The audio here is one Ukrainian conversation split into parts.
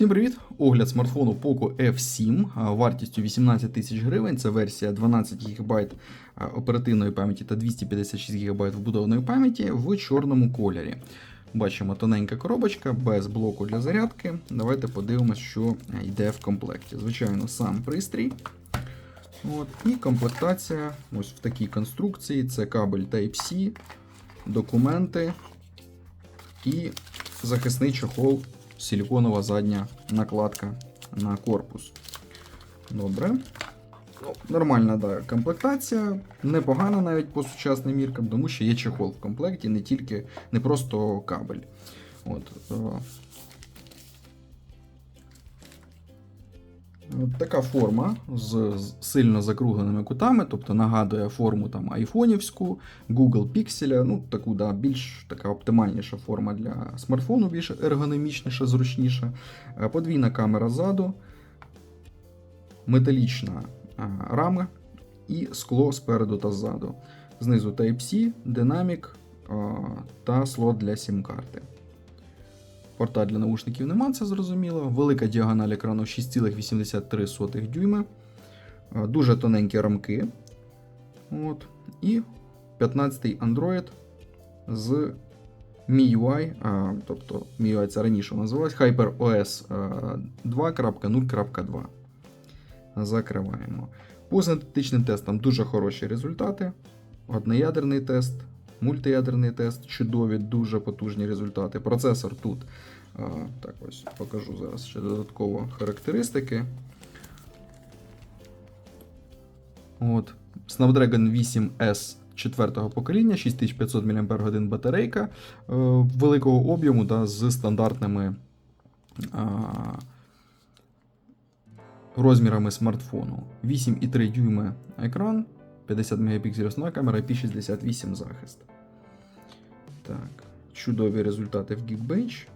Всім привіт! Огляд смартфону Poco F7 вартістю 18 тисяч гривень. Це версія 12 ГБ оперативної пам'яті та 256 ГБ вбудованої пам'яті в чорному кольорі. Бачимо тоненька коробочка без блоку для зарядки. Давайте подивимось, що йде в комплекті. Звичайно, сам пристрій. От, І комплектація ось в такій конструкції: це кабель Type-C, документи і захисний чохол, силіконова задня накладка на корпус. Добре. Ну, Нормальна да, комплектація, непогана навіть по сучасним міркам, тому що є чехол в комплекті, не тільки не просто кабель. От, така форма з сильно закругленими кутами, тобто нагадує форму там айфонівську, Google Pixel, ну таку да, більш така оптимальніша форма для смартфону, більш ергономічніша, зручніша. Е, Подвійна камера ззаду, металічна е, рама і скло спереду та ззаду. Знизу Type-C, динамік е, та слот для сім-карти. Порта для наушників нема, це зрозуміло. Велика діагональ екрану 6,83 дюйма. Е, Дуже тоненькі рамки. От. І 15-й Android з MIUI, а, тобто MIUI це раніше називалось HyperOS е, 2.0.2. Закриваємо. По синтетичним тестам дуже хороші результати. Одноядерний тест, мультиядерний тест, чудові, дуже потужні результати. Процесор тут. Так, ось покажу зараз ще додатково характеристики. От. Snapdragon 8S 4 покоління, 6500 мАч батарейка е, великого об'єму да, з стандартними а, розмірами смартфону. 8,3 дюйма екран, 50 мегапікселів основна камера, IP68 захист. Так, чудові результати в Geekbench.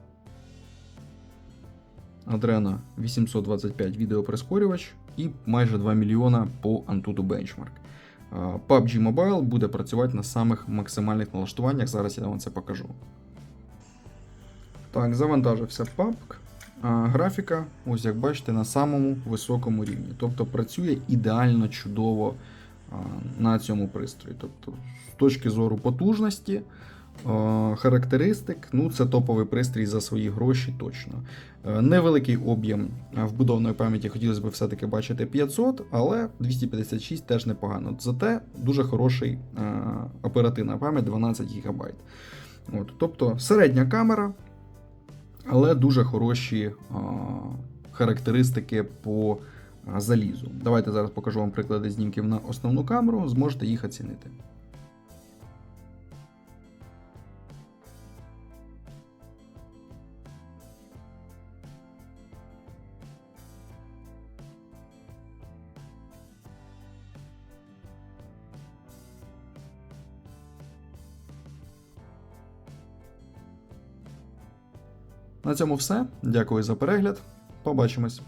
Adreno 825 відеоприскорювач і майже 2 мільйона по Antutu Benchmark. PUBG Mobile буде працювати на самих максимальних налаштуваннях. Зараз я вам це покажу. Так, завантажився PUBG. Графіка, ось як бачите, на самому високому рівні. Тобто працює ідеально чудово на цьому пристрої. Тобто, з точки зору потужності, характеристик, ну це топовий пристрій за свої гроші точно. Е, Невеликий об'єм е, вбудованої пам'яті хотілося б все-таки бачити 500, але 256 теж непогано. Зате дуже хороший е, оперативна пам'ять 12 ГБ. От, тобто середня камера, але дуже хороші е, характеристики по залізу. Давайте зараз покажу вам приклади знімків на основну камеру, зможете їх оцінити. На цьому все. Дякую за перегляд. Побачимось.